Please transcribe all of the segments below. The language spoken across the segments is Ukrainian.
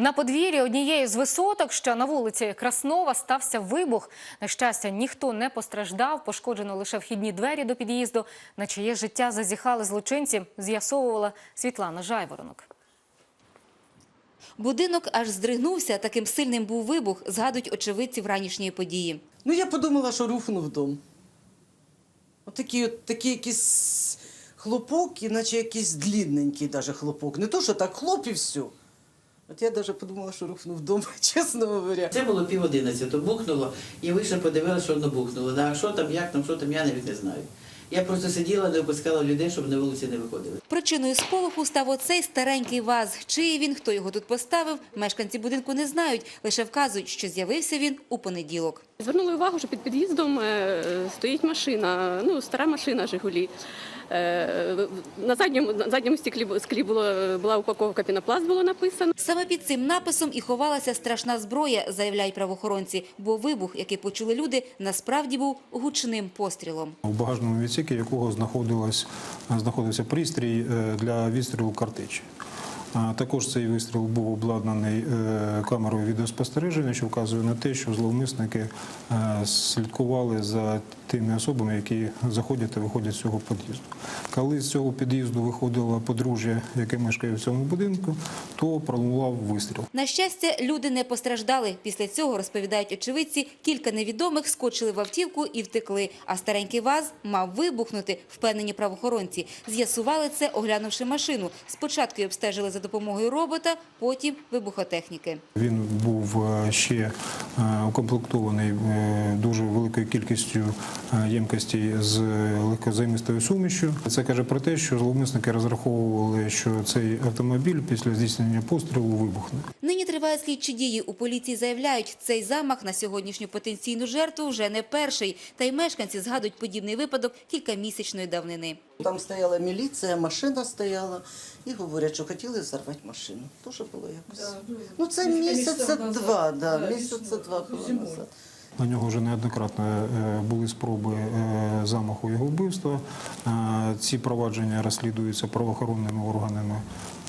На подвір'ї однієї з висоток, що на вулиці Краснова, стався вибух. На щастя, ніхто не постраждав, пошкоджено лише вхідні двері до під'їзду. На чиє життя зазіхали злочинці, з'ясовувала Світлана Жайворонок. Будинок аж здригнувся, таким сильним був вибух, згадують очевидці вранішньої події. Ну, я подумала, що рухнув дом. Отакий от, такий якийсь хлопок, іначе якийсь длінненький даже хлопок. Не то, що так хлоп і все. От я навіть подумала, що рухнув вдома, чесно говоря. Це було пів одинадцятого, бухнуло, і вийшла, подивилася, що воно бухнуло. Да, що там, як там, що там, я навіть не знаю. Я просто сиділа, не опускала людей, щоб на вулиці не виходили. Причиною сполоху став оцей старенький ваз. Чиї він, хто його тут поставив, мешканці будинку не знають, лише вказують, що з'явився він у понеділок. Звернули увагу, що під під'їздом е, стоїть машина, ну стара машина Жигулі. Е, На задньому, на задньому стеклі, бу- склі було, була упаковка пінопласт, було написано. Саме під цим написом і ховалася страшна зброя, заявляють правоохоронці, бо вибух, який почули люди, насправді був гучним пострілом. у багажному відсікі якого знаходилось, знаходився пристрій е, для відстрілу картечі. Також цей вистріл був обладнаний е, камерою відеоспостереження, що вказує на те, що зловмисники е, слідкували за тими особами, які заходять і виходять з цього під'їзду. Коли з цього під'їзду виходило подружжя, яке мешкає в цьому будинку, то пролунав вистріл. На щастя, люди не постраждали. Після цього, розповідають очевидці, кілька невідомих скочили в автівку і втекли, а старенький ваз мав вибухнути, впевнені правоохоронці. З'ясували це, оглянувши машину. Спочатку обстежили за допомогою робота, потім вибухотехніки. Він був е, ще е, укомплектований е, дуже великою кількістю ємкостей з легкозаймистою сумішю. Це каже про те, що зловмисники розраховували, що цей автомобіль після здійснення пострілу вибухне. Тривають слідчі дії. У поліції заявляють, цей замах на сьогоднішню потенційну жертву вже не перший. Та й мешканці згадують подібний випадок кількамісячної давнини. Там стояла міліція, машина стояла, і говорять, що хотіли зарвати машину. Тоже було якось. Ну, це місяця два, да, місяця два було назад. На нього вже неоднократно е, були спроби е, замаху його вбивства. Е, Ці провадження розслідуються правоохоронними органами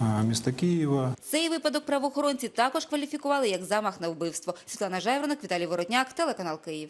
е, міста Києва. Цей випадок правоохоронці також кваліфікували як замах на вбивство. Світлана Жайворник, Віталій Воротняк, телеканал Київ.